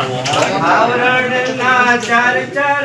જણાવો આવરણના ચાર ચાર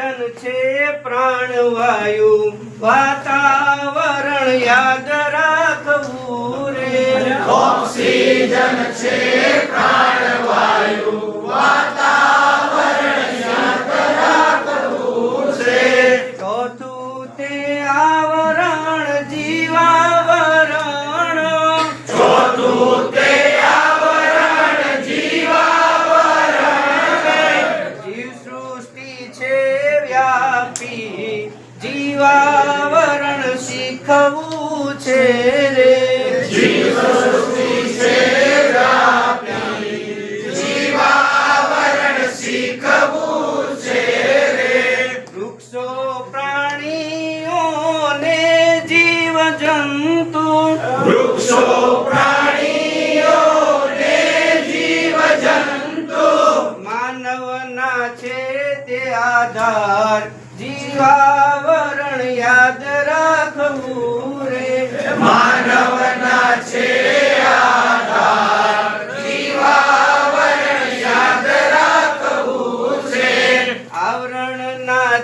ઓક્સિજન છે પ્રાણવાયુ વાતાવરણ યાદ રાખવું રે. ચોથું શીખવું છે રે. વૃક્ષો પ્રાણીઓને જીવ જંતુ વૃક્ષો પ્રાણીઓને જીવ જંતુ માનવના છે તે આધાર. જીવાવરણ યાદ રાખવું રે. માનવના છે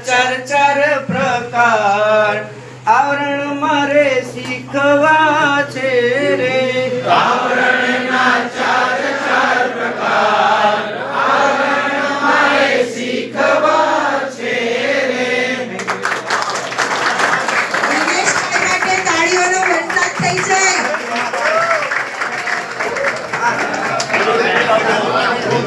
ચાર ચાર પ્રકાર. આવરણ મારે શીખવા